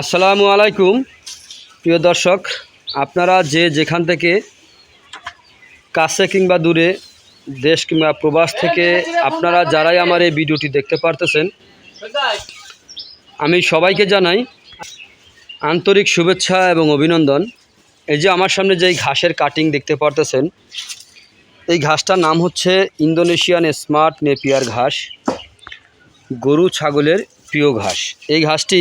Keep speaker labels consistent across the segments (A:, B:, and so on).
A: আসসালামু আলাইকুম। প্রিয় দর্শক, আপনারা যে যেখান থেকে কাছে কিংবা দূরে দেশ কিংবা প্রবাস থেকে আপনারা যারাই আমার এই ভিডিওটি দেখতে পারতেছেন, আমি সবাইকে জানাই আন্তরিক শুভেচ্ছা এবং অভিনন্দন। এই যে আমার সামনে যে ঘাসের কাটিং দেখতে পারতেছেন, এই ঘাসটার নাম হচ্ছে ইন্দোনেশিয়ান স্মার্ট নেপিয়ার ঘাস, গরু ছাগলের প্রিয় ঘাস। এই ঘাসটি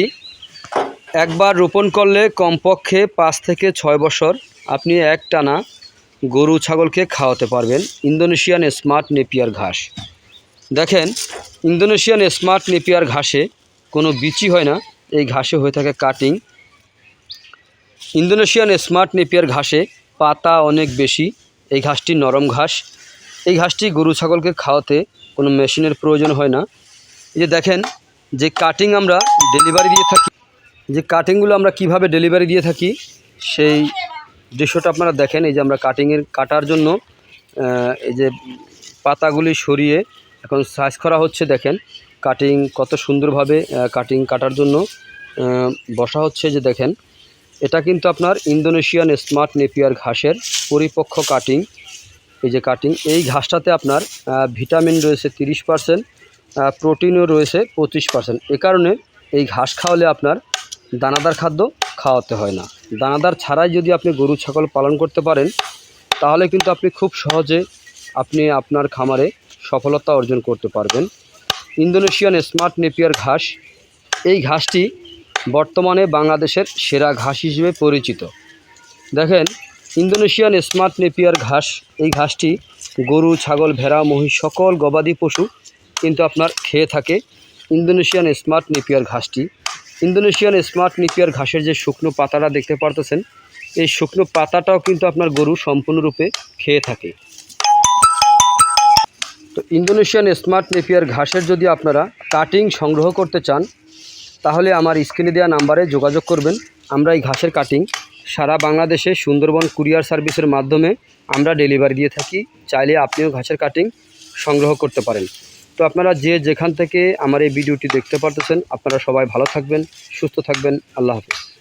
A: একবার রোপণ করলে কমপক্ষে পাঁচ থেকে ছয় বছর আপনি এক টানা গরু ছাগলকে খাওয়াতে পারবেন। ইন্দোনেশিয়ান স্মার্ট নেপিয়ার ঘাস। দেখেন, ইন্দোনেশিয়ান স্মার্ট নেপিয়ার ঘাসে কোনো বিচি হয় না। এই ঘাসে হয়ে থাকে কাটিং। ইন্দোনেশিয়ান স্মার্ট নেপিয়ার ঘাসে পাতা অনেক বেশি। এই ঘাসটি নরম ঘাস। এই ঘাসটি গরু ছাগলকে খাওয়াতে কোনো মেশিনের প্রয়োজন হয় না। এই যে দেখেন, যে কাটিং আমরা ডেলিভারি দিয়ে থাকি যে কাটিংগুলো আমরা কীভাবে ডেলিভারি দিয়ে থাকি, সেই দৃশ্যটা আপনারা দেখেন। এই যে আমরা কাটিংয়ের কাটার জন্য এই যে পাতাগুলি সরিয়ে এখন সাইজ করা হচ্ছে, দেখেন। কাটিং কত সুন্দরভাবে কাটিং কাটার জন্য বসা হচ্ছে, যে দেখেন। এটা কিন্তু আপনার ইন্দোনেশিয়ান স্মার্ট নেপিয়ার ঘাসের পরিপক্ষ কাটিং এই যে কাটিং এই ঘাসটাতে আপনার ভিটামিন রয়েছে তিরিশ পার্সেন্ট প্রোটিনও রয়েছে পঁচিশ পার্সেন্ট এ কারণে এই ঘাস খাওয়ালে আপনার দানাদার খাদ্য খাওয়াতে হয় না। দানাদার ছাড়াই যদি আপনি গরু, ছাগল পালন করতে পারেন, তাহলে কিন্তু আপনি খুব সহজে আপনি আপনার খামারে সফলতা অর্জন করতে পারবেন। ইন্দোনেশিয়ান স্মার্ট নেপিয়ার ঘাস, এই ঘাসটি বর্তমানে বাংলাদেশের সেরা ঘাস হিসেবে পরিচিত। দেখেন, ইন্দোনেশিয়ান স্মার্ট নেপিয়ার ঘাস, এই ঘাসটি গরু, ছাগল, ভেড়া, মহিষ, সকল গবাদি পশু কিন্তু আপনার খেয়ে থাকে। ইন্দোনেশিয়ান স্মার্ট নেপিয়ার ঘাসটি ইন্দোনেশিয়ান স্মার্ট নেপিয়ার ঘাসের যে শুকনো পাতাটা দেখতে পারতেছেন, এই শুকনো পাতাটাও কিন্তু আপনার গরু সম্পূর্ণরূপে খেয়ে থাকে। তো ইন্দোনেশিয়ান স্মার্ট নেপিয়ার ঘাসের যদি আপনারা কাটিং সংগ্রহ করতে চান, তাহলে আমার স্ক্রিনে দেওয়া নাম্বারে যোগাযোগ করবেন। আমরা এই ঘাসের কাটিং সারা বাংলাদেশে সুন্দরবন কুরিয়ার সার্ভিসের মাধ্যমে আমরা ডেলিভারি দিয়ে থাকি। চাইলে আপনিও ঘাসের কাটিং সংগ্রহ করতে পারেন। তো আপনারা যে যেখান থেকে আমার এই ভিডিওটি দেখতে পারতেছেন, আপনারা সবাই ভালো থাকবেন, সুস্থ থাকবেন, আল্লাহ হাফিজ।